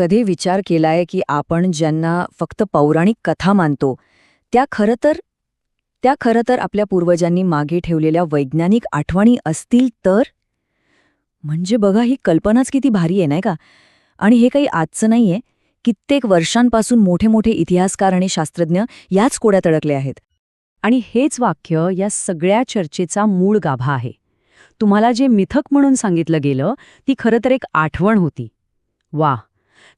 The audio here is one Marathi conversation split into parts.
कधी विचार केलाय की आपण ज्यांना फक्त पौराणिक कथा मानतो त्या खरं तर त्या खरं तर आपल्या पूर्वजांनी मागे ठेवलेल्या वैज्ञानिक आठवणी असतील तर? म्हणजे बघा ही कल्पनाच किती भारी आहे नाही का? आणि हे काही आजचं नाहीये. कित्येक वर्षांपासून मोठे मोठे इतिहासकार आणि शास्त्रज्ञ याच कोड्यात अडकले आहेत. आणि हेच वाक्य या सगळ्या चर्चेचा मूळ गाभा आहे. तुम्हाला जे मिथक म्हणून सांगितलं गेलं ती खरं तर एक आठवण होती. वा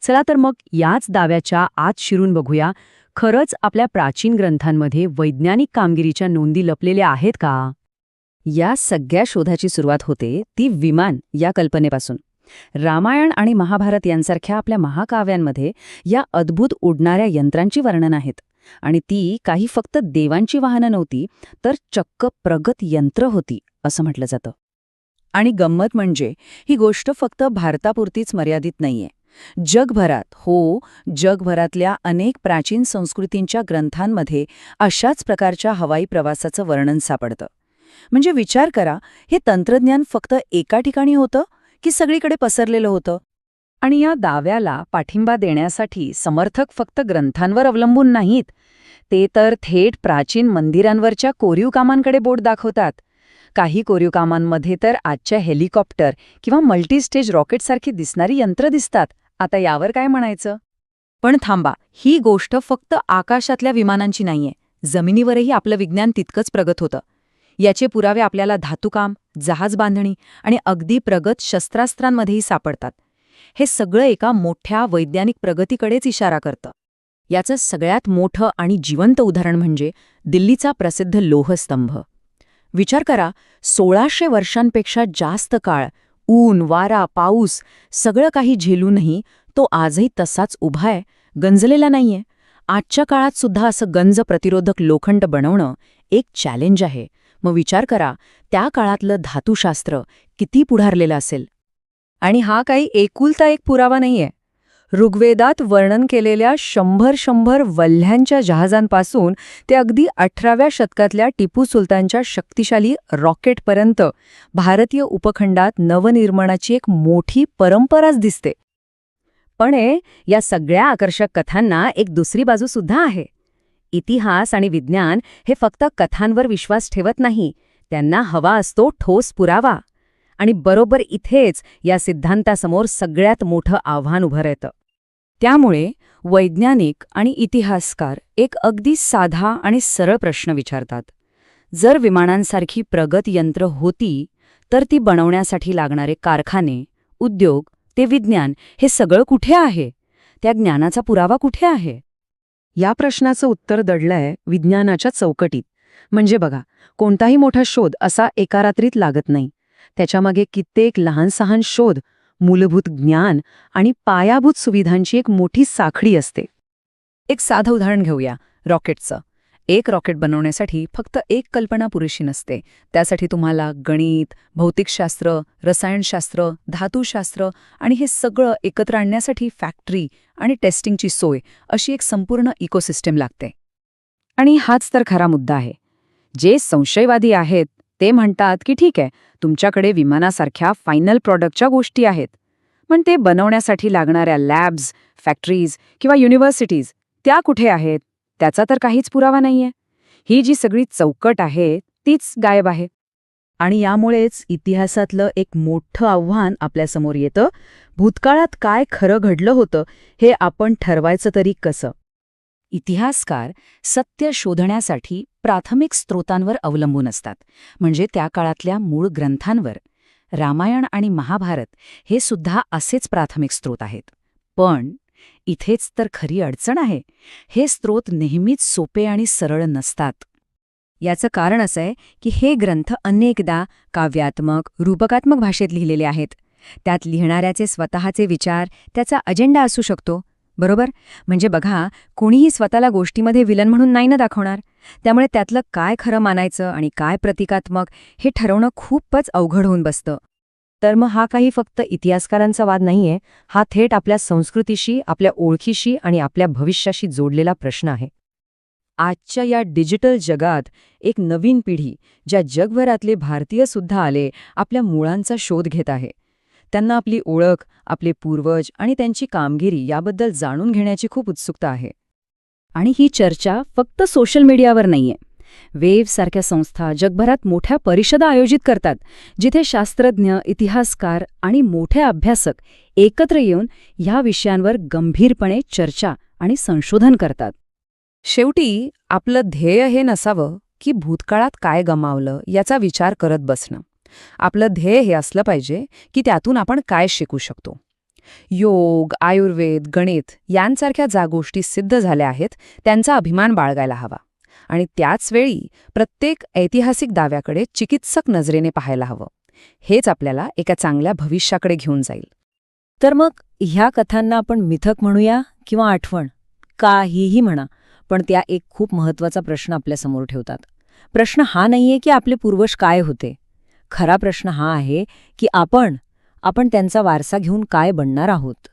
चला तर मग याच दाव्याच्या आत शिरून बघूया. खरंच आपल्या प्राचीन ग्रंथांमध्ये वैज्ञानिक कामगिरीच्या नोंदी लपलेल्या आहेत का? या सगळ्या शोधाची सुरुवात होते ती विमान या कल्पनेपासून. रामायण आणि महाभारत यांसारख्या आपल्या महाकाव्यांमध्ये या अद्भुत उडणाऱ्या यंत्रांची वर्णन आहेत. आणि ती काही फक्त देवांची वाहनं नव्हती तर चक्क प्रगत यंत्र होती असं म्हटलं जातं. आणि गंमत म्हणजे ही गोष्ट फक्त भारतापुरतीच मर्यादित नाहीये. जगभरात हो जगभरातल्या अनेक प्राचीन संस्कृतींच्या ग्रंथांमध्ये अशाच प्रकारच्या हवाई प्रवासाचं वर्णन सापडतं. म्हणजे विचार करा हे तंत्रज्ञान फक्त एका ठिकाणी होतं की सगळीकडे पसरलेलं होतं? आणि या दाव्याला पाठिंबा देण्यासाठी समर्थक फक्त ग्रंथांवर अवलंबून नाहीत. ते तर थेट प्राचीन मंदिरांवरच्या कोरीव कामांकडे बोट दाखवतात. काही कोरीव कामांमध्ये तर आजच्या हेलिकॉप्टर किंवा मल्टीस्टेज रॉकेटसारखी दिसणारी यंत्र दिसतात. आता यावर काय म्हणायचं? पण थांबा ही गोष्ट फक्त आकाशातल्या विमानांची नाहीये. जमिनीवरही आपलं विज्ञान तितकंच प्रगत होतं. याचे पुरावे आपल्याला धातुकाम जहाज बांधणी आणि अगदी प्रगत शस्त्रास्त्रांमध्येही सापडतात. हे सगळं एका मोठ्या वैज्ञानिक प्रगतीकडेच इशारा करतं. याचं सगळ्यात मोठं आणि जिवंत उदाहरण म्हणजे दिल्लीचा प्रसिद्ध लोहस्तंभ. विचार करा सोळाशे वर्षांपेक्षा जास्त काळ ऊन वारा पाऊस सगळं काही झेलूनही तो आजही तसाच उभा आहे गंजलेला नाहीये. आजच्या काळात सुद्धा असं गंज प्रतिरोधक लोखंड बनवणं एक चॅलेंज आहे. मग विचार करा त्या काळातलं धातुशास्त्र किती पुढारलेलं असेल? आणि हा काही एकुलता एक पुरावा नाहीये. ऋग्वेदात वर्णन केलेल्या शंभर शंभर वल्ह्यांच्या जहाजांपासून ते अगदी अठराव्या शतकातल्या टिपू सुलतानच्या शक्तिशाली रॉकेटपर्यंत भारतीय उपखंडात नवनिर्माणाची एक मोठी परंपराच दिसते. पण या सगळ्या आकर्षक कथांना एक दुसरी बाजू सुद्धा आहे. इतिहास आणि विज्ञान हे फक्त कथांवर विश्वास ठेवत नाही त्यांना हवा असतो ठोस पुरावा. आणि बरोबर इथेच या सिद्धांतासमोर सगळ्यात मोठं आव्हान उभं राहतं. त्यामुळे वैज्ञानिक आणि इतिहासकार एक अगदी साधा आणि सरळ प्रश्न विचारतात. जर विमानांसारखी प्रगत यंत्र होती तर ती बनवण्यासाठी लागणारे कारखाने उद्योग ते विज्ञान हे सगळं कुठे आहे? त्या ज्ञानाचा पुरावा कुठे आहे? या प्रश्नाचं उत्तर दडलंय विज्ञानाच्या चौकटीत. म्हणजे बघा कोणताही मोठा शोध असा एका रात्रीत लागत नाही. त्याच्यामागे कित्येक लहान सहान शोध मूलभूत ज्ञान आणि पायाभूत सुविधांची एक मोठी साखळी असते. एक साधं उदाहरण घेऊया रॉकेटचं. एक रॉकेट बनवण्यासाठी फक्त एक कल्पना पुरेशी नसते. त्यासाठी तुम्हाला गणित भौतिकशास्त्र रसायनशास्त्र धातूशास्त्र आणि हे सगळं एकत्र आणण्यासाठी फॅक्टरी आणि टेस्टिंगची सोय अशी एक संपूर्ण इकोसिस्टम लागते. आणि हाच तर खरा मुद्दा आहे. जे संशयवादी आहेत ते म्हणतात की ठीक आहे तुमच्याकडे विमानासारख्या फायनल प्रॉडक्टच्या गोष्टी आहेत. पण ते बनवण्यासाठी लागणाऱ्या लॅब्स फॅक्टरीज किंवा युनिव्हर्सिटीज त्या कुठे आहेत? त्याचा तर काहीच पुरावा नाहीये. ही जी सगळी चौकट आहे तीच गायब आहे. आणि यामुळेच इतिहासातलं एक मोठं आव्हान आपल्यासमोर येतं. भूतकाळात काय खरं घडलं होतं हे आपण ठरवायचं तरी कसं? इतिहासकार सत्य शोधण्यासाठी प्राथमिक स्रोतांवर अवलंबून असतात म्हणजे त्या काळातल्या मूळ ग्रंथांवर. रामायण आणि महाभारत हे सुद्धा असेच प्राथमिक स्रोत आहेत. पण इथेच तर खरी अडचण आहे हे स्रोत नेहमीच सोपे आणि सरळ नसतात. याचं कारण असं आहे की हे ग्रंथ अनेकदा काव्यात्मक रूपकात्मक भाषेत लिहिलेले आहेत. त्यात लिहिणाऱ्याचे स्वतःचे विचार त्याचा अजेंडा असू शकतो बरोबर? म्हणजे बघा कोणीही स्वतःला गोष्टीमध्ये विलन म्हणून नाही ना दाखवणार. त्यामुळे त्यातलं काय खरं मानायचं आणि काय प्रतिकात्मक हे ठरवणं खूपच अवघड होऊन बसतं. तर मग हा काही फक्त इतिहासकारांचा वाद नाहीये हा थेट आपल्या संस्कृतीशी आपल्या ओळखीशी आणि आपल्या भविष्याशी जोडलेला प्रश्न आहे. आजच्या या डिजिटल जगात एक नवीन पिढी ज्या जगभरातले भारतीय सुद्धा आले आपल्या मुळांचा शोध घेत आहे. त्यांना आपली ओळख आपले पूर्वज आणि त्यांची कामगिरी याबद्दल जाणून घेण्याची खूप उत्सुकता आहे. आणि ही चर्चा फक्त सोशल मीडियावर नाहीये. वेव्ह सारख्या संस्था जगभरात मोठ्या परिषदा आयोजित करतात जिथे शास्त्रज्ञ इतिहासकार आणि मोठे अभ्यासक एकत्र येऊन ह्या विषयांवर गंभीरपणे चर्चा आणि संशोधन करतात. शेवटी आपलं ध्येय हे नसावं की भूतकाळात काय गमावलं याचा विचार करत बसणं. आपलं ध्येय हे असलं पाहिजे की त्यातून आपण काय शिकू शकतो. योग आयुर्वेद गणित यांसारख्या ज्या गोष्टी सिद्ध झाल्या आहेत त्यांचा अभिमान बाळगायला हवा. आणि त्याच वेळी प्रत्येक ऐतिहासिक दाव्याकडे चिकित्सक नजरेने पाहायला हवं. हेच आपल्याला एका चांगल्या भविष्याकडे घेऊन जाईल. तर मग ह्या कथांना आपण मिथक म्हणूया किंवा आठवण? काहीही म्हणा पण त्या एक खूप महत्त्वाचा प्रश्न आपल्यासमोर ठेवतात. प्रश्न हा नाहीये की आपले पूर्वज काय होते. खरा प्रश्न हा आहे की आपण आपण त्यांचा वारसा घेऊन काय बनणार आहोत?